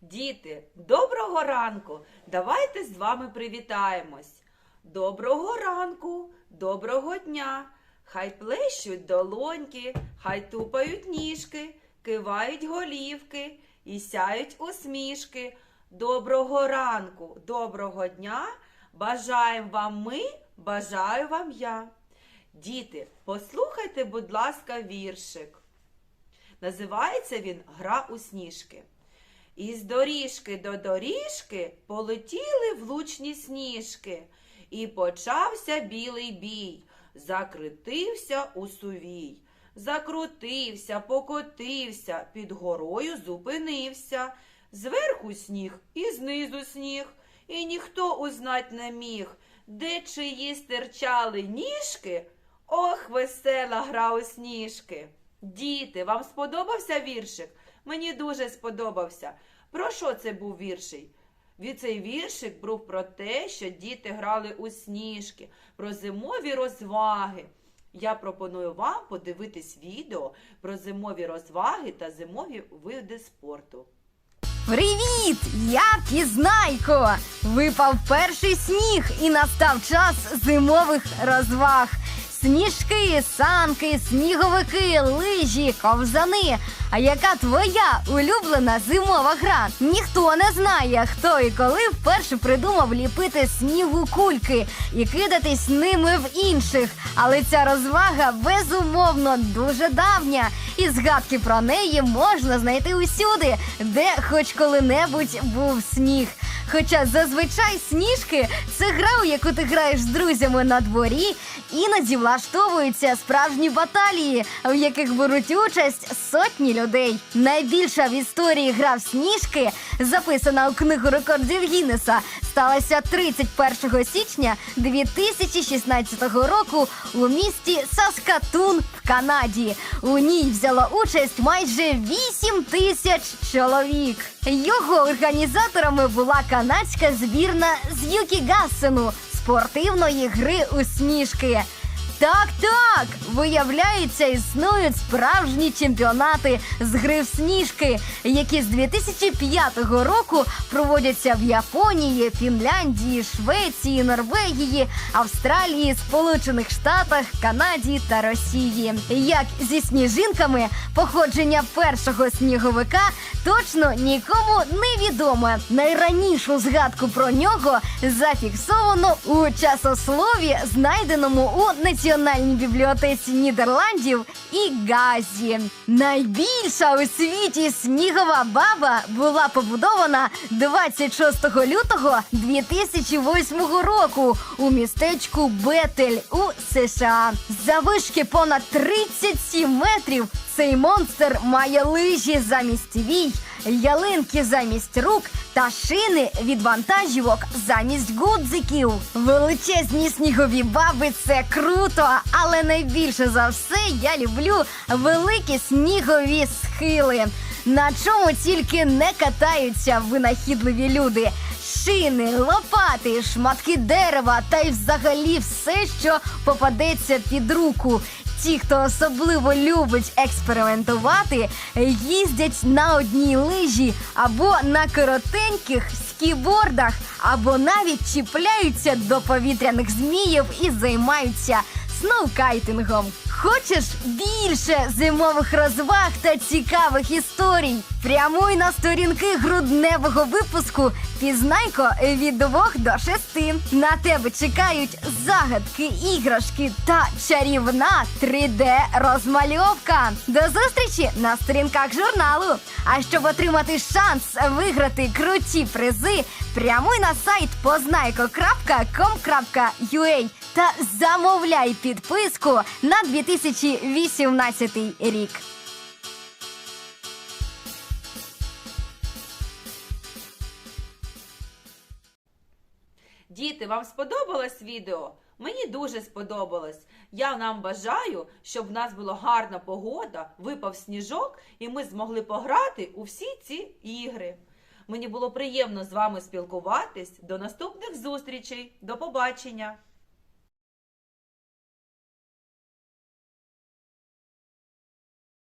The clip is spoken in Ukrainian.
Діти, доброго ранку! Давайте з вами привітаємось. Доброго ранку, доброго дня! Хай плещуть долоньки, хай тупають ніжки, кивають голівки і сяють усмішки. Доброго ранку, доброго дня! Бажаємо вам ми, бажаю вам я. Діти, послухайте, будь ласка, віршик. Називається він Гра у сніжки. Із доріжки до доріжки полетіли влучні сніжки, і почався білий бій. Закритився у сувій, закрутився, покотився, під горою зупинився. Зверху сніг і знизу сніг, і ніхто узнать не міг, де чиї стирчали ніжки. Ох, весела гра у сніжки. Діти, вам сподобався віршик? Мені дуже сподобався. Про що це був вірший? Від цей віршик був про те, що діти грали у сніжки, про зимові розваги. Я пропоную вам подивитись відео про зимові розваги та зимові види спорту. Привіт! Я Пізнайко! Випав перший сніг і настав час зимових розваг. Сніжки, санки, сніговики, лижі, ковзани. А яка твоя улюблена зимова гра? Ніхто не знає, хто і коли вперше придумав ліпити снігу кульки і кидатись ними в інших. Але ця розвага безумовно дуже давня, і згадки про неї можна знайти усюди, де хоч коли-небудь був сніг. Хоча зазвичай сніжки це гра, у яку ти граєш з друзями на дворі, іноді влаштовуються справжні баталії, в яких беруть участь сотні людей. Найбільша в історії гра в сніжки, записана у книгу рекордів Гіннеса, сталася 31 січня 2016 року у місті Саскатун в Канаді. У ній взяла участь майже 8 тисяч чоловік. Його організаторами була канадська збірна з Юкігасену спортивної гри у сніжки. Так, так, виявляється, існують справжні чемпіонати з гри в сніжки, які з 2005 року проводяться в Японії, Фінляндії, Швеції, Норвегії, Австралії, Сполучених Штатах, Канаді та Росії. Як зі сніжинками, походження першого сніговика точно нікому не відоме. Найранішу згадку про нього зафіксовано у часослові, знайденому у Національній бібліотеці Нідерландів і Газі. Найбільша у світі снігова баба була побудована 26 лютого 2008 року у містечку Бетель у США. Завишки понад 37 метрів. Цей монстр має лижі замість вій, ялинки замість рук та шини від вантажівок замість гудзиків. Величезні снігові баби це круто, але найбільше за все я люблю великі снігові схили. На чому тільки не катаються винахідливі люди. Шини, лопати, шматки дерева та й взагалі все, що попадеться під руку. Ті, хто особливо любить експериментувати, їздять на одній лижі або на коротеньких скібордах, або навіть чіпляються до повітряних зміїв і займаються сноукайтингом. Хочеш більше зимових розваг та цікавих історій? Прямуй на сторінки грудневого випуску Пізнайко від 2 до 6. На тебе чекають загадки, іграшки та чарівна 3D-розмальовка. До зустрічі на сторінках журналу. А щоб отримати шанс виграти круті призи, прямуй на сайт познайко.com.ua та замовляй підписку на 2018 рік. Діти, вам сподобалось відео? Мені дуже сподобалось. Я нам бажаю, щоб в нас була гарна погода, випав сніжок, і ми змогли пограти у всі ці ігри. Мені було приємно з вами спілкуватись. До наступних зустрічей. До побачення!